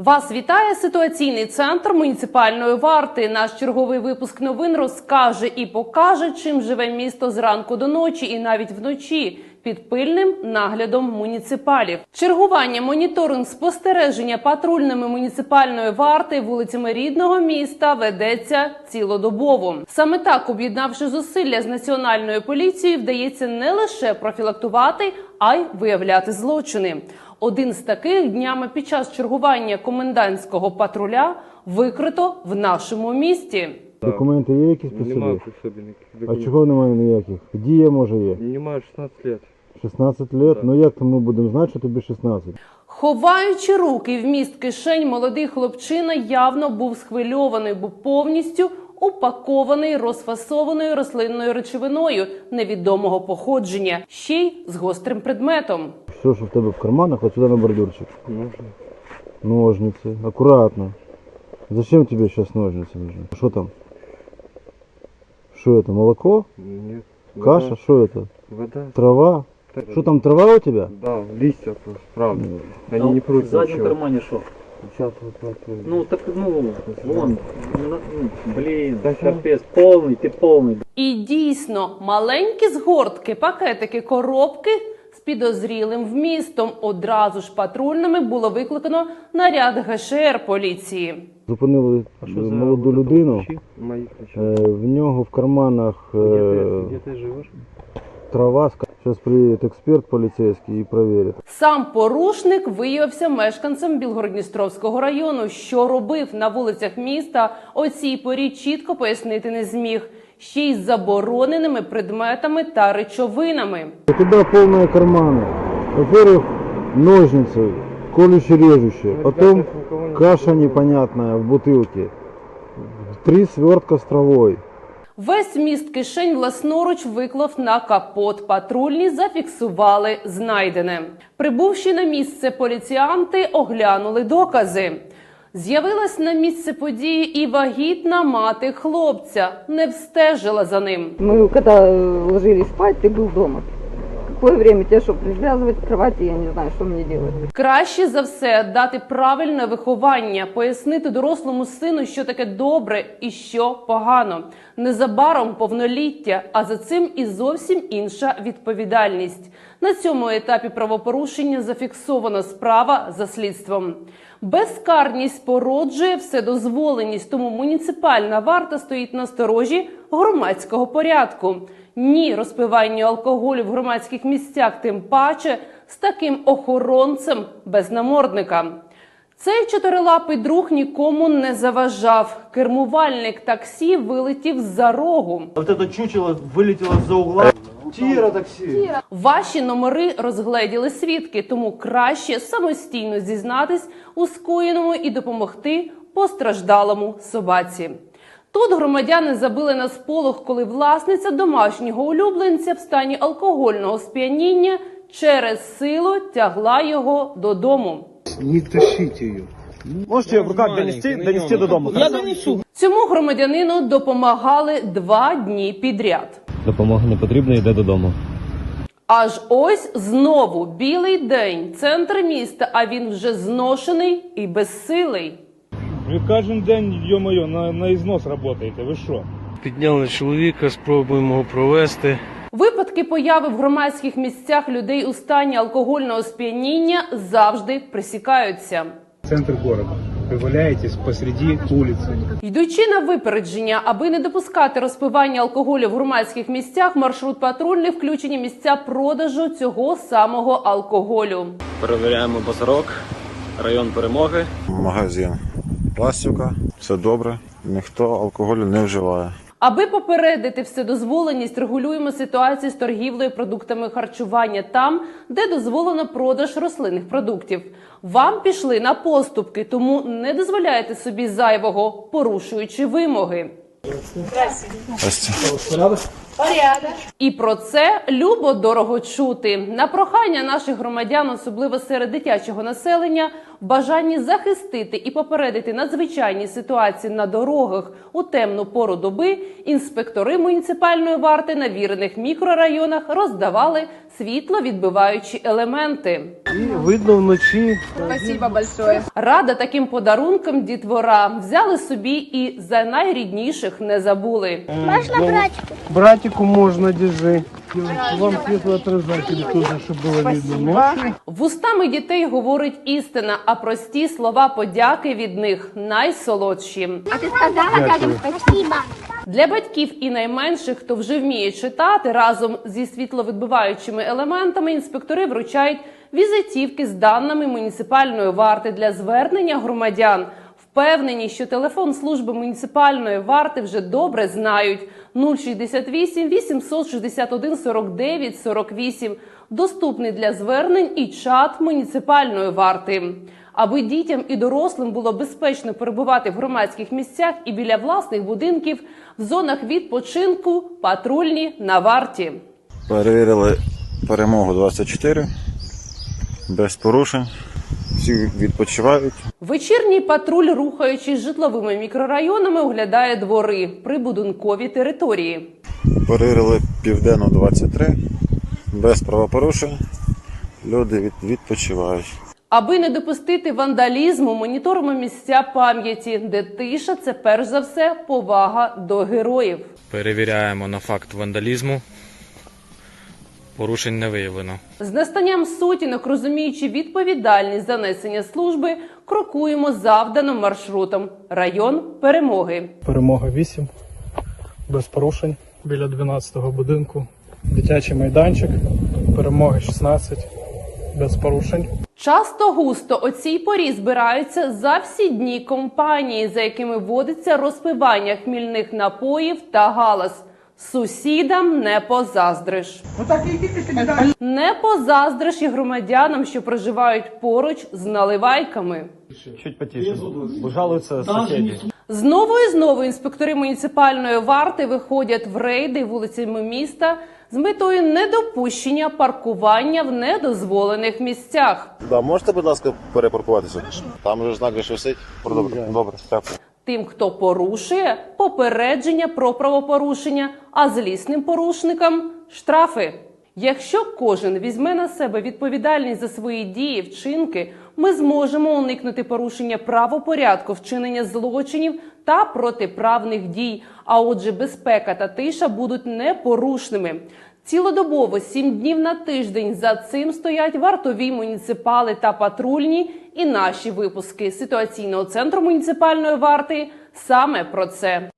Вас вітає ситуаційний центр муніципальної варти. Наш черговий випуск новин розкаже і покаже, чим живе місто зранку до ночі, і навіть вночі. Під пильним наглядом муніципалів, чергування, моніторинг, спостереження патрульними муніципальної варти вулицями рідного міста ведеться цілодобово. Саме так, об'єднавши зусилля з національною поліцією, вдається не лише профілактувати, а й виявляти злочини. Один з таких днями під час чергування комендантського патруля викрито в нашому місті. Документи є якісь при Нема собі? при собі ніяких А документів. чого немає ніяких? Дія може є? Немає 16 лет. 16 лет? Так. Ну як то ми будемо знати, що тобі 16? Ховаючи руки в міст кишень, молодий хлопчина явно був схвильований, бо повністю упакований розфасованою рослинною речовиною невідомого походження, ще й з гострим предметом. Все, що в тебе в карманах, от сюди на бордюрчик. Нужно. Ножниці, акуратно. Зачем тебе сейчас ножницы нужны? Что там? Что это, молоко? Нет. Каша? Вода. Что это? Вода. Трава? Так, Что там, трава у тебя? Да, листья просто, правда. Они А не В прут заднем ничего. кармане что? Сейчас вот так вот. Ну так ну вон, ну, ну, блин, Да щас. капец, полный, ты полный. І дійсно, маленькі згортки, пакетики, коробки з підозрілим вмістом. Одразу ж патрульними було викликано наряд ГШР поліції. Зупинили А е, что за молоду вот это людину. ключи? Мои ключи. Е, В нього в карманах Где ты, е, где ты живешь? трава. Сейчас приедет эксперт полицейский и проверит. Сам порушник виявився мешканцем Білгородністровського району. Що робив на вулицях міста, о цій порі чітко пояснити не зміг. Ще й з забороненими предметами та речовинами. У тебя полные карманы. Во-первых, ножницы, колюще-режущие. Ну, Потом ребята, никого не каша трогают. непонятная в бутылке. Три свертка с травой. Весь міст кишень власноруч виклав на капот. Патрульні зафіксували знайдене. Прибувши на місце поліціянти, оглянули докази. З'явилась на місце події і вагітна мати хлопця, не встежила за ним. Мы когда э, ложились спать, ты был Какое время тебе что, привязывать кровати, я не знаю, что мне делать. Краще за все дати правильне виховання, пояснити дорослому сину, що таке добре і що погано. Незабаром повноліття, а за цим і зовсім інша відповідальність. На цьому етапі правопорушення зафіксована справа за слідством. Безкарність породжує вседозволеність, тому муніципальна варта стоїть на сторожі громадського порядку. Ні розпиванню алкоголю в громадських місцях, тим паче з таким охоронцем без намордника. Цей чотирилапий друг нікому не заважав. Кермувальник таксі вилетів за рогу. Вот это чучело вылетело за угла. Тира такси. Ваші номери розгледіли свідки, тому краще самостійно зізнатись у скоєному і допомогти постраждалому собаці. Тут громадяни забили на сполох, коли власниця домашнього улюбленця в стані алкогольного сп'яніння через силу тягла його додому. Можете ее в руках донести, донести до дома? Я донесу. Цьому громадянину допомагали два дні підряд. Допомога не потрібна, йде додому. Аж ось знову білий день, центр міста, а він вже зношений і безсилий. Ви кожен день, йо-моє, на, на ізнос працюєте, ви що? Підняли чоловіка, спробуємо його провести. Випадки появи в громадських місцях людей у стані алкогольного сп'яніння завжди пресікаються. Центр города. Ви валяєтесь посреди вулиці. Йдучи на випередження, аби не допускати розпивання алкоголю в громадських місцях, маршрут патрульний включені місця продажу цього самого алкоголю. Перевіряємо базарок, район перемоги. Магазин пластика, все добре, ніхто алкоголю не вживає. Аби попередити вседозволеність, регулюємо ситуацію з торгівлею продуктами харчування там, де дозволено продаж рослинних продуктів. Вам пішли на поступки, тому не дозволяйте собі зайвого, порушуючи вимоги. І про це любо дорого чути. На прохання наших громадян, особливо серед дитячого населення, бажанні захистити і попередити надзвичайні ситуації на дорогах у темну пору доби інспектори муніципальної варти на вірених мікрорайонах роздавали світловідбиваючі елементи. І Видно вночі. Рада таким подарункам дітвора взяли собі і за найрідніших не забули. Братику можна держи. Вам світлоотражатель теж, щоб було видно. Вустами дітей говорить істина, а прості слова подяки від них найсолодші. Для батьків і найменших, хто вже вміє читати, разом зі світловідбиваючими елементами інспектори вручають візитівки з даними муніципальної варти для звернення громадян. Впевнені, що телефон служби муніципальної варти вже добре знають 068 861 49 48. Доступний для звернень і чат муніципальної варти. Аби дітям і дорослим було безпечно перебувати в громадських місцях і біля власних будинків в зонах відпочинку, патрульні на варті. Перевірили перемогу 24 без порушень. Всі відпочивають. Вечірній патруль, рухаючись житловими мікрорайонами, оглядає двори прибудинкові території. Перевірили південну 23 без правопорушень. Люди від, відпочивають. Аби не допустити вандалізму, моніторимо місця пам'яті, де тиша це перш за все повага до героїв. Перевіряємо на факт вандалізму. Порушень не виявлено. З настанням сутінок, розуміючи відповідальність за несення служби, крокуємо завданим маршрутом район перемоги. Перемога 8. Без порушень. Біля 12-го будинку. Дитячий майданчик. Перемоги 16. Без порушень. Часто густо о цій порі збираються за всі дні компанії, за якими водиться розпивання хмільних напоїв та галас. Сусідам не позаздриш. Не позаздриш і громадянам, що проживають поруч з наливайками. Чуть потише. Бо жалуються сусіди. Знову і знову інспектори муніципальної варти виходять в рейди вулицями міста з метою недопущення паркування в недозволених місцях. Да, можете, будь ласка, перепаркуватися? Там вже знак же висить. Добре, добре, дякую. Тим, хто порушує, попередження про правопорушення, а злісним порушникам штрафи. Якщо кожен візьме на себе відповідальність за свої дії, вчинки, ми зможемо уникнути порушення правопорядку, вчинення злочинів та протиправних дій. А отже, безпека та тиша будуть непорушними. Цілодобово сім днів на тиждень за цим стоять вартові муніципали та патрульні. І наші випуски ситуаційного центру муніципальної варти саме про це.